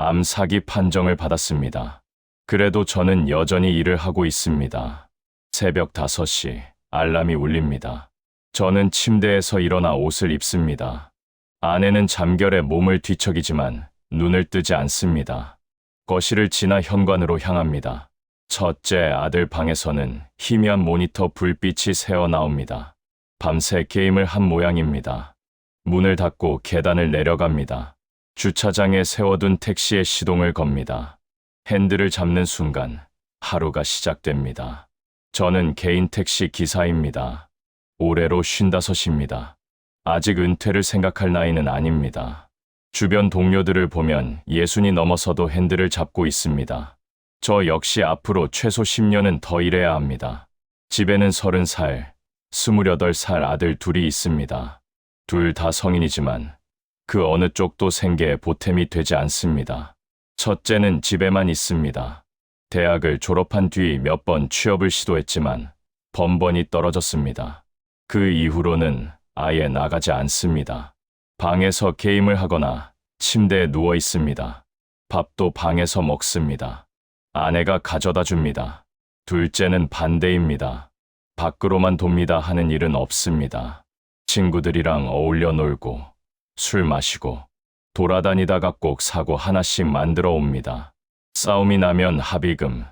암 사기 판정을 받았습니다. 그래도 저는 여전히 일을 하고 있습니다. 새벽 5시 알람이 울립니다. 저는 침대에서 일어나 옷을 입습니다. 아내는 잠결에 몸을 뒤척이지만 눈을 뜨지 않습니다. 거실을 지나 현관으로 향합니다. 첫째 아들 방에서는 희미한 모니터 불빛이 새어 나옵니다. 밤새 게임을 한 모양입니다. 문을 닫고 계단을 내려갑니다. 주차장에 세워둔 택시의 시동을 겁니다. 핸들을 잡는 순간 하루가 시작됩니다. 저는 개인 택시 기사입니다. 올해로 쉰다섯입니다. 아직 은퇴를 생각할 나이는 아닙니다. 주변 동료들을 보면 예순이 넘어서도 핸들을 잡고 있습니다. 저 역시 앞으로 최소 10년은 더 일해야 합니다. 집에는 30살, 28살 아들 둘이 있습니다. 둘 다 성인이지만 그 어느 쪽도 생계에 보탬이 되지 않습니다. 첫째는 집에만 있습니다. 대학을 졸업한 뒤 몇 번 취업을 시도했지만 번번이 떨어졌습니다. 그 이후로는 아예 나가지 않습니다. 방에서 게임을 하거나 침대에 누워 있습니다. 밥도 방에서 먹습니다. 아내가 가져다 줍니다. 둘째는 반대입니다. 밖으로만 돕니다 하는 일은 없습니다. 친구들이랑 어울려 놀고 술 마시고 돌아다니다가 꼭 사고 하나씩 만들어 옵니다. 싸움이 나면 합의금,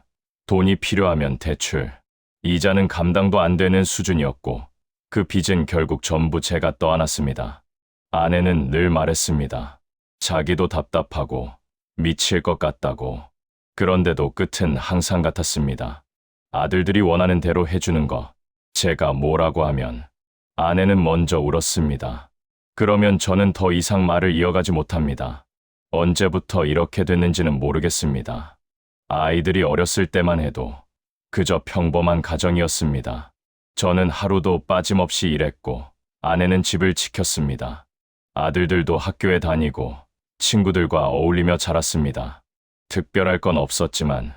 돈이 필요하면 대출, 이자는 감당도 안 되는 수준이었고 그 빚은 결국 전부 제가 떠안았습니다. 아내는 늘 말했습니다. 자기도 답답하고 미칠 것 같다고. 그런데도 끝은 항상 같았습니다. 아들들이 원하는 대로 해주는 거. 제가 뭐라고 하면 아내는 먼저 울었습니다. 그러면 저는 더 이상 말을 이어가지 못합니다. 언제부터 이렇게 됐는지는 모르겠습니다. 아이들이 어렸을 때만 해도 그저 평범한 가정이었습니다. 저는 하루도 빠짐없이 일했고 아내는 집을 지켰습니다. 아들들도 학교에 다니고 친구들과 어울리며 자랐습니다. 특별할 건 없었지만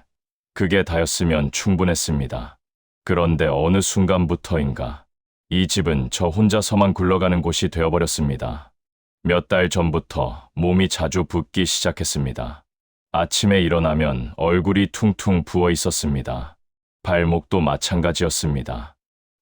그게 다였으면 충분했습니다. 그런데 어느 순간부터인가 이 집은 저 혼자서만 굴러가는 곳이 되어버렸습니다. 몇 달 전부터 몸이 자주 붓기 시작했습니다. 아침에 일어나면 얼굴이 퉁퉁 부어 있었습니다. 발목도 마찬가지였습니다.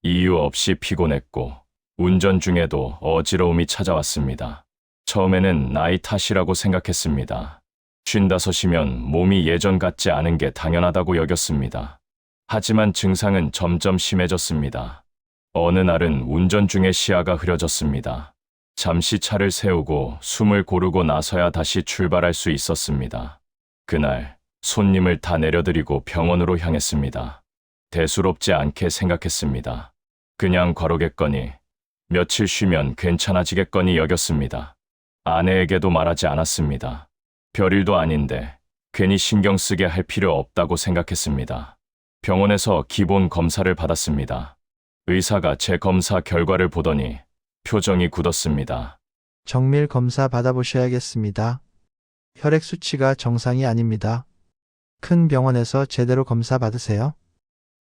이유 없이 피곤했고 운전 중에도 어지러움이 찾아왔습니다. 처음에는 나이 탓이라고 생각했습니다. 쉰다섯이면 몸이 예전 같지 않은 게 당연하다고 여겼습니다. 하지만 증상은 점점 심해졌습니다. 어느 날은 운전 중에 시야가 흐려졌습니다. 잠시 차를 세우고 숨을 고르고 나서야 다시 출발할 수 있었습니다. 그날 손님을 다 내려드리고 병원으로 향했습니다. 대수롭지 않게 생각했습니다. 그냥 과로겠거니 며칠 쉬면 괜찮아지겠거니 여겼습니다. 아내에게도 말하지 않았습니다. 별일도 아닌데 괜히 신경 쓰게 할 필요 없다고 생각했습니다. 병원에서 기본 검사를 받았습니다. 의사가 제 검사 결과를 보더니 표정이 굳었습니다. 정밀 검사 받아보셔야겠습니다. 혈액 수치가 정상이 아닙니다. 큰 병원에서 제대로 검사 받으세요.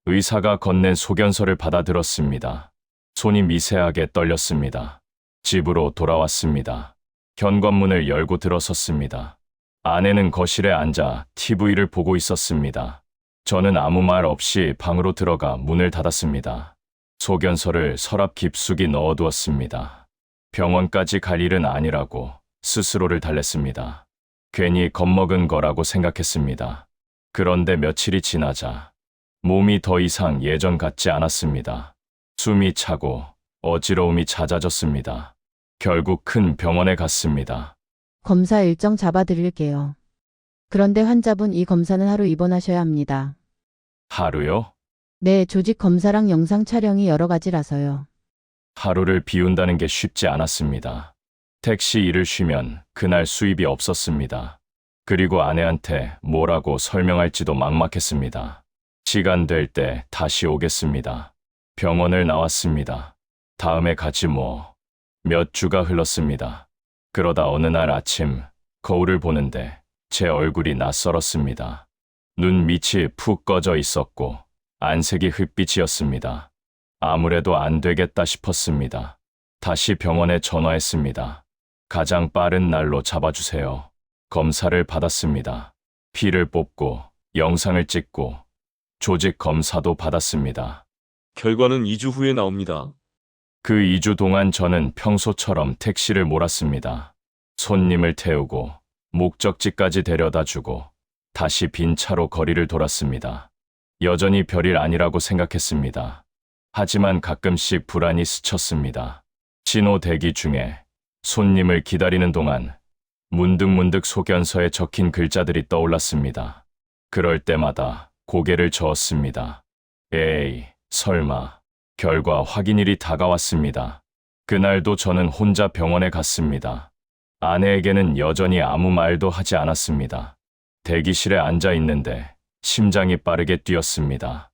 의사가 건넨 소견서를 받아들었습니다. 손이 미세하게 떨렸습니다. 집으로 돌아왔습니다. 현관문을 열고 들어섰습니다. 아내는 거실에 앉아 TV를 보고 있었습니다. 저는 아무 말 없이 방으로 들어가 문을 닫았습니다. 소견서를 서랍 깊숙이 넣어두었습니다. 병원까지 갈 일은 아니라고 스스로를 달랬습니다. 괜히 겁먹은 거라고 생각했습니다. 그런데 며칠이 지나자 몸이 더 이상 예전 같지 않았습니다. 숨이 차고 어지러움이 잦아졌습니다. 결국 큰 병원에 갔습니다. 검사 일정 잡아드릴게요. 그런데 환자분 이 검사는 하루 입원하셔야 합니다. 하루요? 네, 조직 검사랑 영상 촬영이 여러 가지라서요. 하루를 비운다는 게 쉽지 않았습니다. 택시 일을 쉬면 그날 수입이 없었습니다. 그리고 아내한테 뭐라고 설명할지도 막막했습니다. 시간 될 때 다시 오겠습니다. 병원을 나왔습니다. 다음에 가지 뭐. 몇 주가 흘렀습니다. 그러다 어느 날 아침 거울을 보는데 제 얼굴이 낯설었습니다. 눈 밑이 푹 꺼져 있었고 안색이 흑빛이었습니다. 아무래도 안 되겠다 싶었습니다. 다시 병원에 전화했습니다. 가장 빠른 날로 잡아주세요. 검사를 받았습니다. 피를 뽑고 영상을 찍고 조직 검사도 받았습니다. 결과는 2주 후에 나옵니다. 그 2주 동안 저는 평소처럼 택시를 몰았습니다. 손님을 태우고 목적지까지 데려다 주고 다시 빈 차로 거리를 돌았습니다. 여전히 별일 아니라고 생각했습니다. 하지만 가끔씩 불안이 스쳤습니다. 신호 대기 중에 손님을 기다리는 동안 문득문득 소견서에 적힌 글자들이 떠올랐습니다. 그럴 때마다 고개를 저었습니다. 에이, 설마. 결과 확인일이 다가왔습니다. 그날도 저는 혼자 병원에 갔습니다. 아내에게는 여전히 아무 말도 하지 않았습니다. 대기실에 앉아 있는데 심장이 빠르게 뛰었습니다.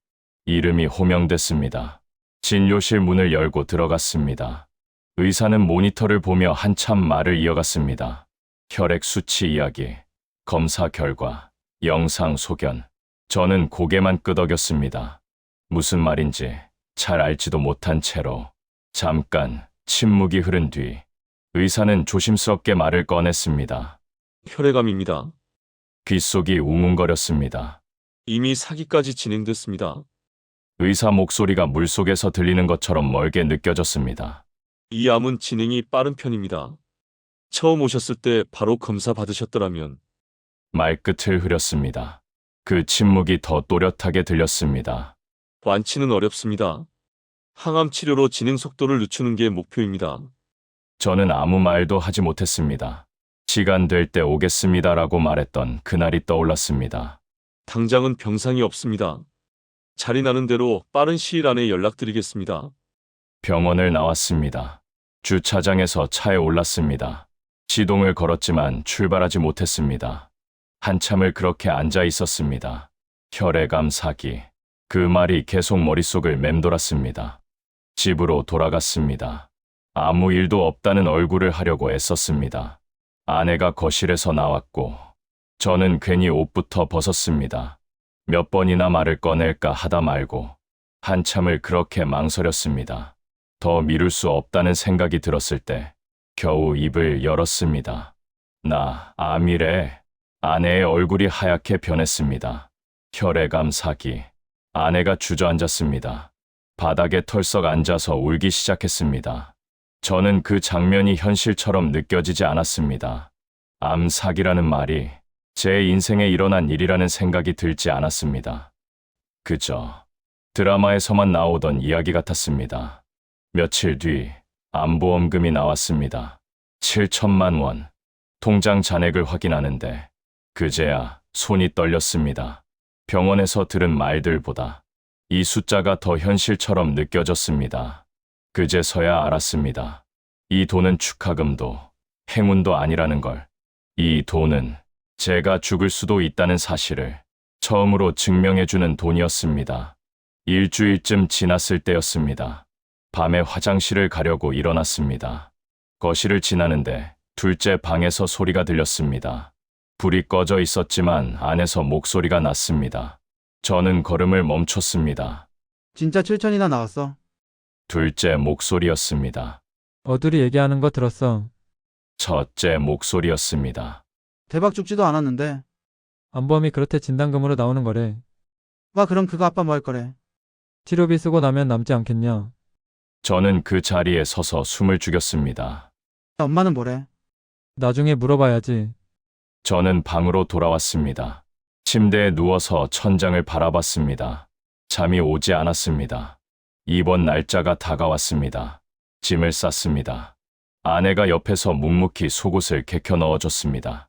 이름이 호명됐습니다. 진료실 문을 열고 들어갔습니다. 의사는 모니터를 보며 한참 말을 이어갔습니다. 혈액 수치 이야기, 검사 결과, 영상 소견. 저는 고개만 끄덕였습니다. 무슨 말인지 잘 알지도 못한 채로 잠깐 침묵이 흐른 뒤 의사는 조심스럽게 말을 꺼냈습니다. 혈액암입니다. 귓속이 웅웅거렸습니다. 이미 사기까지 진행됐습니다. 의사 목소리가 물속에서 들리는 것처럼 멀게 느껴졌습니다. 이 암은 진행이 빠른 편입니다. 처음 오셨을 때 바로 검사 받으셨더라면 말끝을 흐렸습니다. 그 침묵이 더 또렷하게 들렸습니다. 완치는 어렵습니다. 항암 치료로 진행 속도를 늦추는 게 목표입니다. 저는 아무 말도 하지 못했습니다. 시간 될 때 오겠습니다라고 말했던 그날이 떠올랐습니다. 당장은 병상이 없습니다. 자리 나는 대로 빠른 시일 안에 연락드리겠습니다. 병원을 나왔습니다. 주차장에서 차에 올랐습니다. 시동을 걸었지만 출발하지 못했습니다. 한참을 그렇게 앉아 있었습니다. 혈액암 사기. 그 말이 계속 머릿속을 맴돌았습니다. 집으로 돌아갔습니다. 아무 일도 없다는 얼굴을 하려고 애썼습니다. 아내가 거실에서 나왔고, 저는 괜히 옷부터 벗었습니다. 몇 번이나 말을 꺼낼까 하다 말고, 한참을 그렇게 망설였습니다. 더 미룰 수 없다는 생각이 들었을 때 겨우 입을 열었습니다. 나 암이래. 아내의 얼굴이 하얗게 변했습니다. 혈액암 사기. 아내가 주저앉았습니다. 바닥에 털썩 앉아서 울기 시작했습니다. 저는 그 장면이 현실처럼 느껴지지 않았습니다. 암 사기라는 말이 제 인생에 일어난 일이라는 생각이 들지 않았습니다. 그저 드라마에서만 나오던 이야기 같았습니다. 며칠 뒤 암보험금이 나왔습니다. 7천만 원. 통장 잔액을 확인하는데 그제야 손이 떨렸습니다. 병원에서 들은 말들보다 이 숫자가 더 현실처럼 느껴졌습니다. 그제서야 알았습니다. 이 돈은 축하금도 행운도 아니라는 걸. 이 돈은 제가 죽을 수도 있다는 사실을 처음으로 증명해주는 돈이었습니다. 일주일쯤 지났을 때였습니다. 밤에 화장실을 가려고 일어났습니다. 거실을 지나는데 둘째 방에서 소리가 들렸습니다. 불이 꺼져 있었지만 안에서 목소리가 났습니다. 저는 걸음을 멈췄습니다. 진짜 7천이나 나왔어. 둘째 목소리였습니다. 어둘이 얘기하는 거 들었어. 첫째 목소리였습니다. 대박 죽지도 않았는데. 안보험이 그렇대 진단금으로 나오는 거래. 와 그럼 그거 아빠 뭐 할 거래. 치료비 쓰고 나면 남지 않겠냐. 저는 그 자리에 서서 숨을 죽였습니다. 엄마는 뭐래. 나중에 물어봐야지. 저는 방으로 돌아왔습니다. 침대에 누워서 천장을 바라봤습니다. 잠이 오지 않았습니다. 이번 날짜가 다가왔습니다. 짐을 쌌습니다. 아내가 옆에서 묵묵히 속옷을 개켜 넣어줬습니다.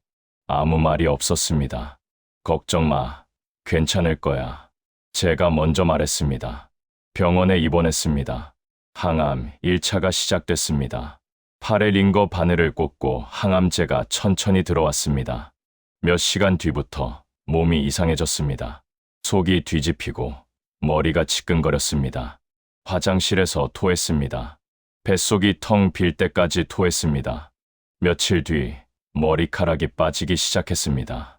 아무 말이 없었습니다. 걱정 마. 괜찮을 거야. 제가 먼저 말했습니다. 병원에 입원했습니다. 항암 1차가 시작됐습니다. 팔에 링거 바늘을 꽂고 항암제가 천천히 들어왔습니다. 몇 시간 뒤부터 몸이 이상해졌습니다. 속이 뒤집히고 머리가 지끈거렸습니다. 화장실에서 토했습니다. 뱃속이 텅 빌 때까지 토했습니다. 며칠 뒤 머리카락이 빠지기 시작했습니다.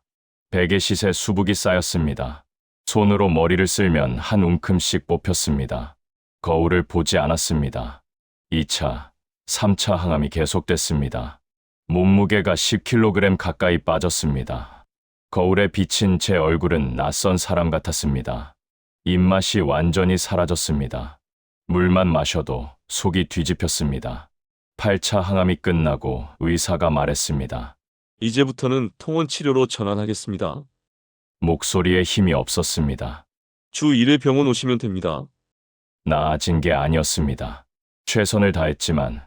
베개 시세 수북이 쌓였습니다. 손으로 머리를 쓸면 한 움큼씩 뽑혔습니다. 거울을 보지 않았습니다. 2차, 3차 항암이 계속됐습니다. 몸무게가 10kg 가까이 빠졌습니다. 거울에 비친 제 얼굴은 낯선 사람 같았습니다. 입맛이 완전히 사라졌습니다. 물만 마셔도 속이 뒤집혔습니다. 8차 항암이 끝나고 의사가 말했습니다. 이제부터는 통원 치료로 전환하겠습니다. 목소리에 힘이 없었습니다. 주 1회 병원 오시면 됩니다. 나아진 게 아니었습니다. 최선을 다했지만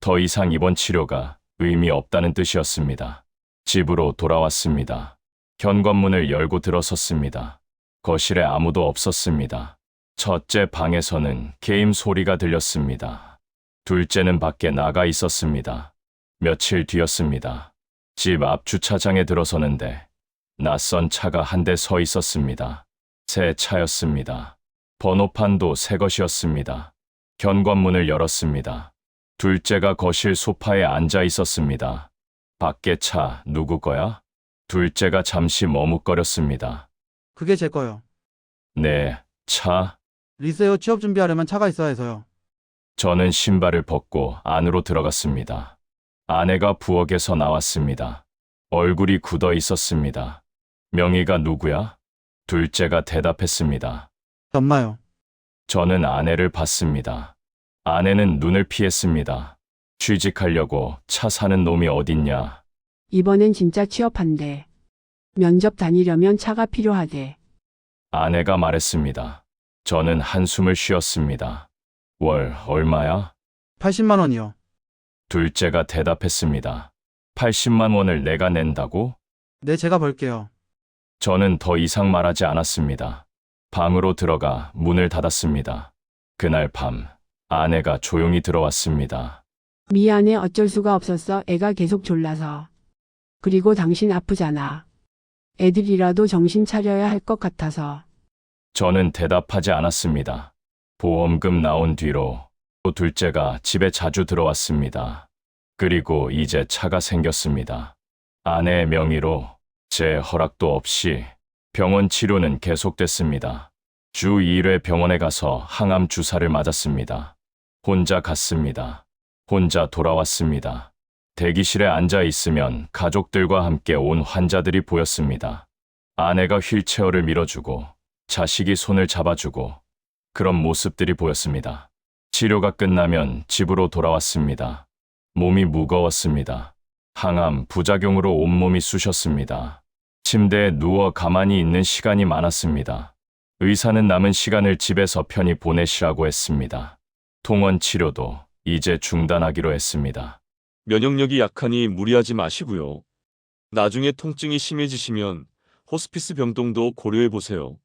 더 이상 이번 치료가 의미 없다는 뜻이었습니다. 집으로 돌아왔습니다. 현관문을 열고 들어섰습니다. 거실에 아무도 없었습니다. 첫째 방에서는 게임 소리가 들렸습니다. 둘째는 밖에 나가 있었습니다. 며칠 뒤였습니다. 집 앞 주차장에 들어서는데 낯선 차가 한 대 서 있었습니다. 새 차였습니다. 번호판도 새 것이었습니다. 현관문을 열었습니다. 둘째가 거실 소파에 앉아 있었습니다. 밖에 차 누구 거야? 둘째가 잠시 머뭇거렸습니다. 그게 제 거요. 네, 차. 리세요 취업 준비하려면 차가 있어야 해서요. 저는 신발을 벗고 안으로 들어갔습니다. 아내가 부엌에서 나왔습니다. 얼굴이 굳어 있었습니다. 명희가 누구야? 둘째가 대답했습니다. 엄마요. 저는 아내를 봤습니다. 아내는 눈을 피했습니다. 취직하려고 차 사는 놈이 어딨냐. 이번엔 진짜 취업한대. 면접 다니려면 차가 필요하대. 아내가 말했습니다. 저는 한숨을 쉬었습니다. 월 얼마야? 80만 원이요. 둘째가 대답했습니다. 80만 원을 내가 낸다고? 네, 제가 벌게요. 저는 더 이상 말하지 않았습니다. 방으로 들어가 문을 닫았습니다. 그날 밤 아내가 조용히 들어왔습니다. 미안해 어쩔 수가 없었어. 애가 계속 졸라서. 그리고 당신 아프잖아. 애들이라도 정신 차려야 할 것 같아서. 저는 대답하지 않았습니다. 보험금 나온 뒤로 또 둘째가 집에 자주 들어왔습니다. 그리고 이제 차가 생겼습니다. 아내의 명의로 제 허락도 없이 병원 치료는 계속됐습니다. 주 2회 병원에 가서 항암 주사를 맞았습니다. 혼자 갔습니다. 혼자 돌아왔습니다. 대기실에 앉아 있으면 가족들과 함께 온 환자들이 보였습니다. 아내가 휠체어를 밀어주고 자식이 손을 잡아주고 그런 모습들이 보였습니다. 치료가 끝나면 집으로 돌아왔습니다. 몸이 무거웠습니다. 항암 부작용으로 온몸이 쑤셨습니다. 침대에 누워 가만히 있는 시간이 많았습니다. 의사는 남은 시간을 집에서 편히 보내시라고 했습니다. 통원 치료도 이제 중단하기로 했습니다. 면역력이 약하니 무리하지 마시고요. 나중에 통증이 심해지시면 호스피스 병동도 고려해 보세요.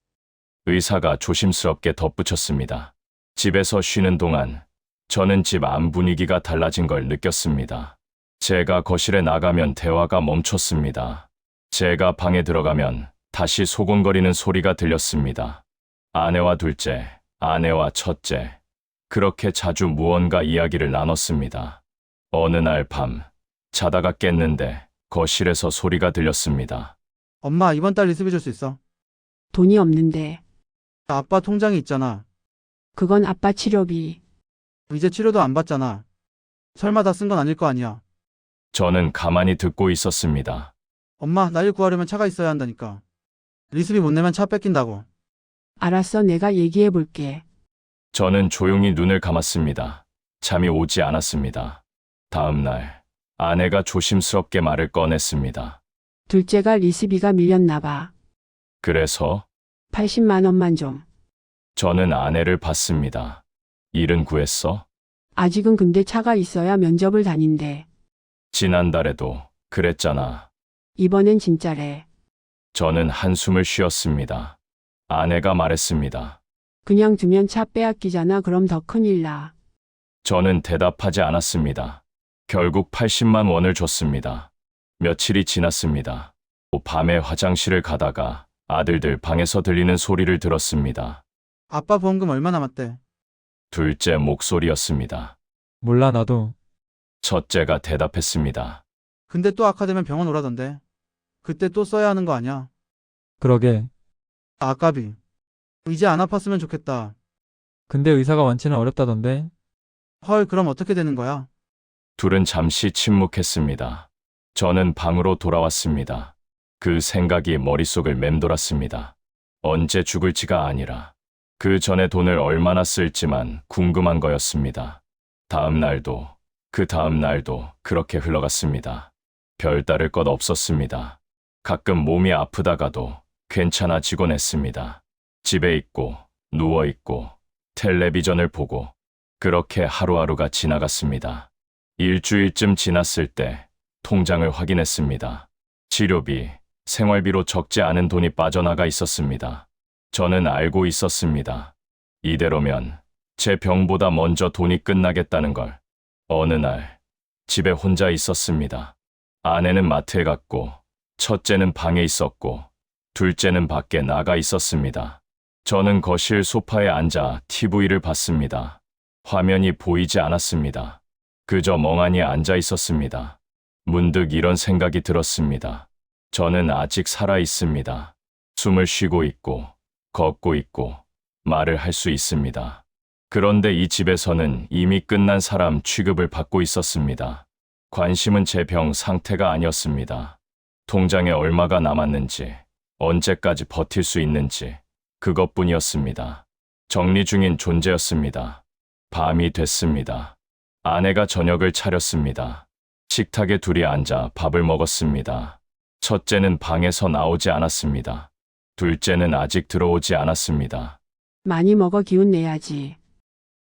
의사가 조심스럽게 덧붙였습니다. 집에서 쉬는 동안 저는 집 안 분위기가 달라진 걸 느꼈습니다. 제가 거실에 나가면 대화가 멈췄습니다. 제가 방에 들어가면 다시 소곤거리는 소리가 들렸습니다. 아내와 둘째, 아내와 첫째. 그렇게 자주 무언가 이야기를 나눴습니다. 어느 날 밤, 자다가 깼는데 거실에서 소리가 들렸습니다. 엄마, 이번 달 리스비 줄 수 있어. 돈이 없는데. 아빠 통장이 있잖아. 그건 아빠 치료비. 이제 치료도 안 받잖아. 설마 다 쓴 건 아닐 거 아니야. 저는 가만히 듣고 있었습니다. 엄마, 나 일 구하려면 차가 있어야 한다니까. 리스비 못 내면 차 뺏긴다고. 알았어 내가 얘기해 볼게. 저는 조용히 눈을 감았습니다. 잠이 오지 않았습니다. 다음 날, 아내가 조심스럽게 말을 꺼냈습니다. 둘째가 리스비가 밀렸나 봐. 그래서 80만 원만 좀. 저는 아내를 봤습니다. 일은 구했어? 아직은 근데 차가 있어야 면접을 다닌대. 지난달에도 그랬잖아. 이번엔 진짜래. 저는 한숨을 쉬었습니다. 아내가 말했습니다. 그냥 두면 차 빼앗기잖아. 그럼 더 큰일 나. 저는 대답하지 않았습니다. 결국 80만 원을 줬습니다. 며칠이 지났습니다. 또 밤에 화장실을 가다가 아들들 방에서 들리는 소리를 들었습니다. 아빠 보험금 얼마 남았대? 둘째 목소리였습니다. 몰라 나도. 첫째가 대답했습니다. 근데 또 악화되면 병원 오라던데. 그때 또 써야 하는 거 아니야? 그러게. 아, 아까비. 이제 안 아팠으면 좋겠다. 근데 의사가 완치는 어렵다던데. 헐, 그럼 어떻게 되는 거야? 둘은 잠시 침묵했습니다. 저는 방으로 돌아왔습니다. 그 생각이 머릿속을 맴돌았습니다. 언제 죽을지가 아니라 그 전에 돈을 얼마나 쓸지만 궁금한 거였습니다. 다음 날도 그 다음 날도 그렇게 흘러갔습니다. 별다를 것 없었습니다. 가끔 몸이 아프다가도 괜찮아지곤 했습니다. 집에 있고 누워 있고 텔레비전을 보고 그렇게 하루하루가 지나갔습니다. 일주일쯤 지났을 때 통장을 확인했습니다. 치료비, 생활비로 적지 않은 돈이 빠져나가 있었습니다. 저는 알고 있었습니다. 이대로면 제 병보다 먼저 돈이 끝나겠다는 걸. 어느 날 집에 혼자 있었습니다. 아내는 마트에 갔고 첫째는 방에 있었고 둘째는 밖에 나가 있었습니다. 저는 거실 소파에 앉아 TV를 봤습니다. 화면이 보이지 않았습니다. 그저 멍하니 앉아 있었습니다. 문득 이런 생각이 들었습니다. 저는 아직 살아 있습니다. 숨을 쉬고 있고, 걷고 있고, 말을 할 수 있습니다. 그런데 이 집에서는 이미 끝난 사람 취급을 받고 있었습니다. 관심은 제 병 상태가 아니었습니다. 통장에 얼마가 남았는지, 언제까지 버틸 수 있는지, 그것뿐이었습니다. 정리 중인 존재였습니다. 밤이 됐습니다. 아내가 저녁을 차렸습니다. 식탁에 둘이 앉아 밥을 먹었습니다. 첫째는 방에서 나오지 않았습니다. 둘째는 아직 들어오지 않았습니다. 많이 먹어 기운 내야지.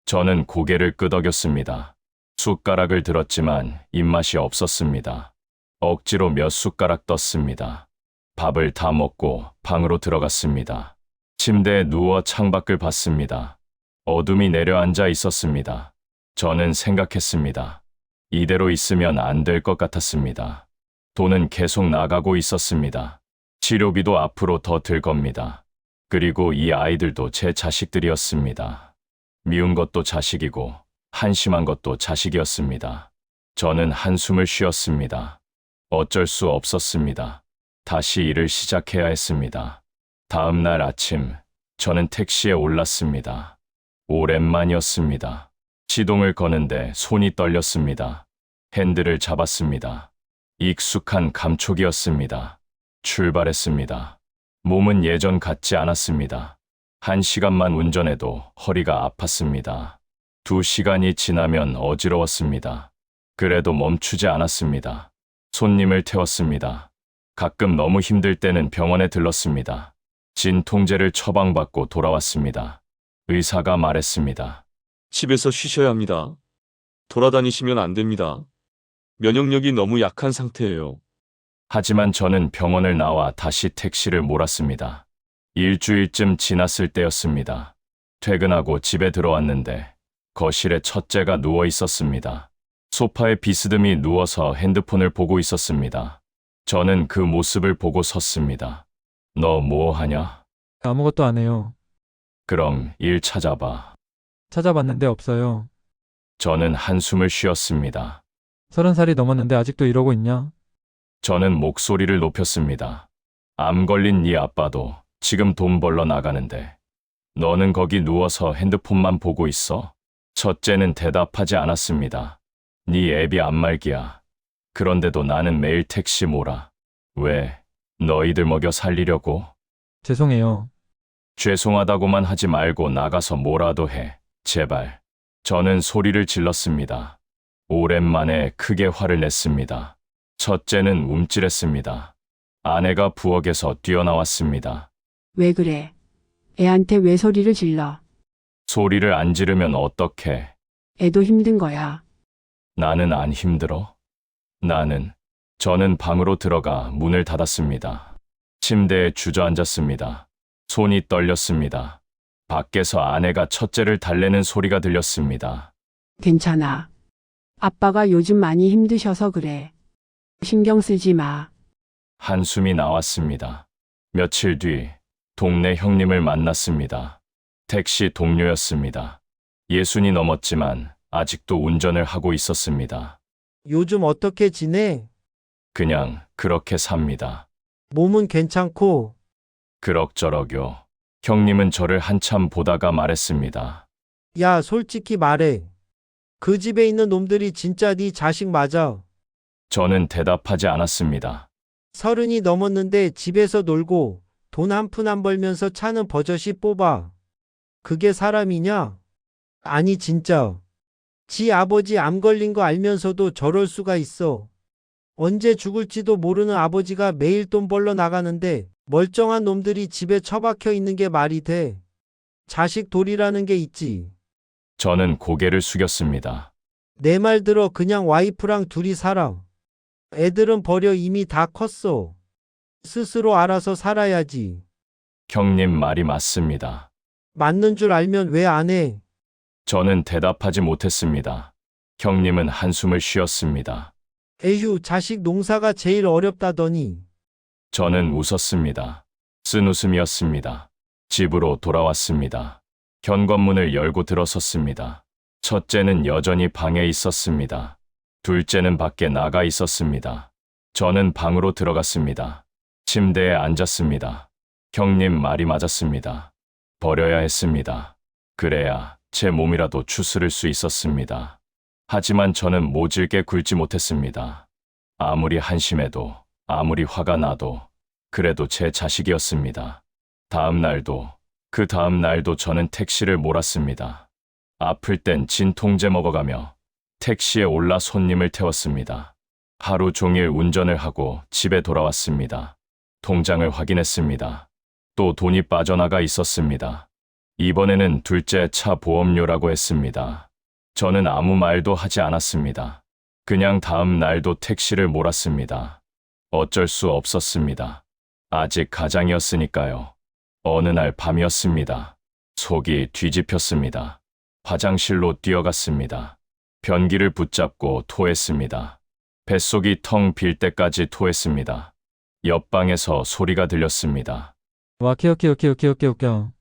저는 고개를 끄덕였습니다. 숟가락을 들었지만 입맛이 없었습니다. 억지로 몇 숟가락 떴습니다. 밥을 다 먹고 방으로 들어갔습니다. 침대에 누워 창밖을 봤습니다. 어둠이 내려앉아 있었습니다. 저는 생각했습니다. 이대로 있으면 안 될 것 같았습니다. 돈은 계속 나가고 있었습니다. 치료비도 앞으로 더 들 겁니다. 그리고 이 아이들도 제 자식들이었습니다. 미운 것도 자식이고 한심한 것도 자식이었습니다. 저는 한숨을 쉬었습니다. 어쩔 수 없었습니다. 다시 일을 시작해야 했습니다. 다음 날 아침 저는 택시에 올랐습니다. 오랜만이었습니다. 시동을 거는데 손이 떨렸습니다. 핸들을 잡았습니다. 익숙한 감촉이었습니다. 출발했습니다. 몸은 예전 같지 않았습니다. 한 시간만 운전해도 허리가 아팠습니다. 두 시간이 지나면 어지러웠습니다. 그래도 멈추지 않았습니다. 손님을 태웠습니다. 가끔 너무 힘들 때는 병원에 들렀습니다. 진통제를 처방받고 돌아왔습니다. 의사가 말했습니다. 집에서 쉬셔야 합니다. 돌아다니시면 안 됩니다. 면역력이 너무 약한 상태예요. 하지만 저는 병원을 나와 다시 택시를 몰았습니다. 일주일쯤 지났을 때였습니다. 퇴근하고 집에 들어왔는데 거실에 첫째가 누워 있었습니다. 소파에 비스듬히 누워서 핸드폰을 보고 있었습니다. 저는 그 모습을 보고 섰습니다. 너 뭐 하냐? 아무것도 안 해요. 그럼 일 찾아봐. 찾아봤는데 없어요. 저는 한숨을 쉬었습니다. 서른 살이 넘었는데 아직도 이러고 있냐? 저는 목소리를 높였습니다. 암 걸린 네 아빠도 지금 돈 벌러 나가는데 너는 거기 누워서 핸드폰만 보고 있어? 첫째는 대답하지 않았습니다. 네 애비 안말기야. 그런데도 나는 매일 택시 몰아. 왜? 너희들 먹여 살리려고? 죄송해요. 죄송하다고만 하지 말고 나가서 뭐라도 해. 제발. 저는 소리를 질렀습니다. 오랜만에 크게 화를 냈습니다. 첫째는 움찔했습니다. 아내가 부엌에서 뛰어나왔습니다. 왜 그래? 애한테 왜 소리를 질러? 소리를 안 지르면 어떡해. 애도 힘든 거야. 나는 안 힘들어? 나는, 저는 방으로 들어가 문을 닫았습니다. 침대에 주저앉았습니다. 손이 떨렸습니다. 밖에서 아내가 첫째를 달래는 소리가 들렸습니다. 괜찮아. 아빠가 요즘 많이 힘드셔서 그래. 신경 쓰지 마. 한숨이 나왔습니다. 며칠 뒤 동네 형님을 만났습니다. 택시 동료였습니다. 예순이 넘었지만 아직도 운전을 하고 있었습니다. 요즘 어떻게 지내? 그냥 그렇게 삽니다. 몸은 괜찮고, 그럭저럭요. 형님은 저를 한참 보다가 말했습니다. 야, 솔직히 말해. 그 집에 있는 놈들이 진짜 네 자식 맞아. 저는 대답하지 않았습니다. 서른이 넘었는데 집에서 놀고 돈 한 푼 안 벌면서 차는 버젓이 뽑아. 그게 사람이냐? 아니 진짜. 지 아버지 암 걸린 거 알면서도 저럴 수가 있어. 언제 죽을지도 모르는 아버지가 매일 돈 벌러 나가는데 멀쩡한 놈들이 집에 처박혀 있는 게 말이 돼. 자식 돌이라는 게 있지. 저는 고개를 숙였습니다. 내 말 들어 그냥 와이프랑 둘이 살아. 애들은 버려 이미 다 컸어. 스스로 알아서 살아야지. 형님 말이 맞습니다. 맞는 줄 알면 왜 안 해? 저는 대답하지 못했습니다. 형님은 한숨을 쉬었습니다. 에휴, 자식 농사가 제일 어렵다더니. 저는 웃었습니다. 쓴 웃음이었습니다. 집으로 돌아왔습니다. 현관문을 열고 들어섰습니다. 첫째는 여전히 방에 있었습니다. 둘째는 밖에 나가 있었습니다. 저는 방으로 들어갔습니다. 침대에 앉았습니다. 형님 말이 맞았습니다. 버려야 했습니다. 그래야 제 몸이라도 추스를 수 있었습니다. 하지만 저는 모질게 굴지 못했습니다. 아무리 한심해도, 아무리 화가 나도, 그래도 제 자식이었습니다. 다음 날도, 그 다음 날도 저는 택시를 몰았습니다. 아플 땐 진통제 먹어가며 택시에 올라 손님을 태웠습니다. 하루 종일 운전을 하고 집에 돌아왔습니다. 통장을 확인했습니다. 또 돈이 빠져나가 있었습니다. 이번에는 둘째 차 보험료라고 했습니다. 저는 아무 말도 하지 않았습니다. 그냥 다음 날도 택시를 몰았습니다. 어쩔 수 없었습니다. 아직 가장이었으니까요. 어느 날 밤이었습니다. 속이 뒤집혔습니다. 화장실로 뛰어갔습니다. 변기를 붙잡고 토했습니다. 뱃속이 텅 빌 때까지 토했습니다. 옆방에서 소리가 들렸습니다. 와, 키어, 키어, 키어, 키어, 키어, 키어.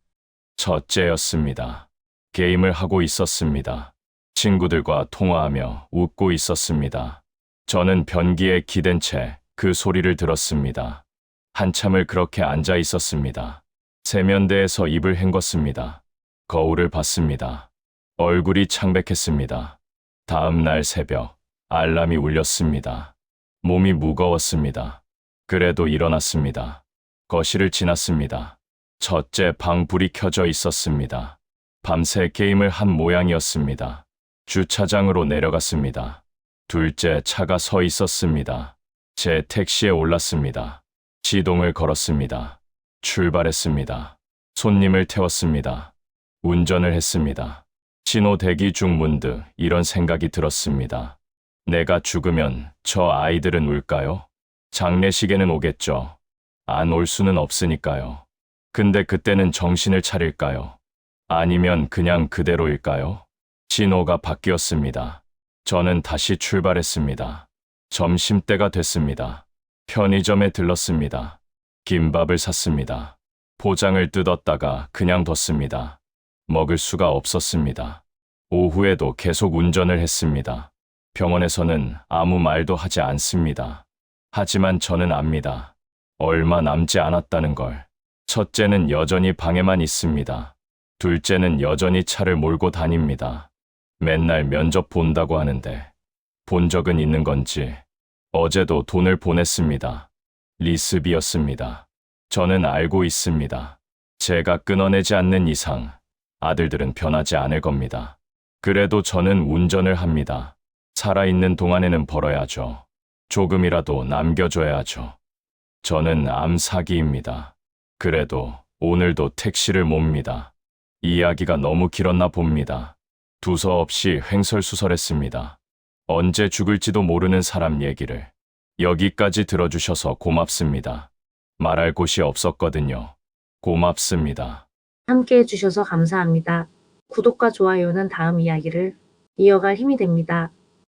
첫째였습니다. 게임을 하고 있었습니다. 친구들과 통화하며 웃고 있었습니다. 저는 변기에 기댄 채 그 소리를 들었습니다. 한참을 그렇게 앉아 있었습니다. 세면대에서 입을 헹궜습니다. 거울을 봤습니다. 얼굴이 창백했습니다. 다음 날 새벽, 알람이 울렸습니다. 몸이 무거웠습니다. 그래도 일어났습니다. 거실을 지났습니다. 첫째 방 불이 켜져 있었습니다. 밤새 게임을 한 모양이었습니다. 주차장으로 내려갔습니다. 둘째 차가 서 있었습니다. 제 택시에 올랐습니다. 시동을 걸었습니다. 출발했습니다. 손님을 태웠습니다. 운전을 했습니다. 신호 대기 중 문득 이런 생각이 들었습니다. 내가 죽으면 저 아이들은 울까요? 장례식에는 오겠죠. 안 올 수는 없으니까요. 근데 그때는 정신을 차릴까요? 아니면 그냥 그대로일까요? 신호가 바뀌었습니다. 저는 다시 출발했습니다. 점심때가 됐습니다. 편의점에 들렀습니다. 김밥을 샀습니다. 포장을 뜯었다가 그냥 뒀습니다. 먹을 수가 없었습니다. 오후에도 계속 운전을 했습니다. 병원에서는 아무 말도 하지 않습니다. 하지만 저는 압니다. 얼마 남지 않았다는 걸. 첫째는 여전히 방에만 있습니다. 둘째는 여전히 차를 몰고 다닙니다. 맨날 면접 본다고 하는데 본 적은 있는 건지 어제도 돈을 보냈습니다. 리스비였습니다. 저는 알고 있습니다. 제가 끊어내지 않는 이상 아들들은 변하지 않을 겁니다. 그래도 저는 운전을 합니다. 살아있는 동안에는 벌어야죠. 조금이라도 남겨줘야죠. 저는 암 사기입니다. 그래도 오늘도 택시를 몹니다. 이야기가 너무 길었나 봅니다. 두서없이 횡설수설했습니다. 언제 죽을지도 모르는 사람 얘기를 여기까지 들어주셔서 고맙습니다. 말할 곳이 없었거든요. 고맙습니다. 함께 해주셔서 감사합니다. 구독과 좋아요는 다음 이야기를 이어갈 힘이 됩니다.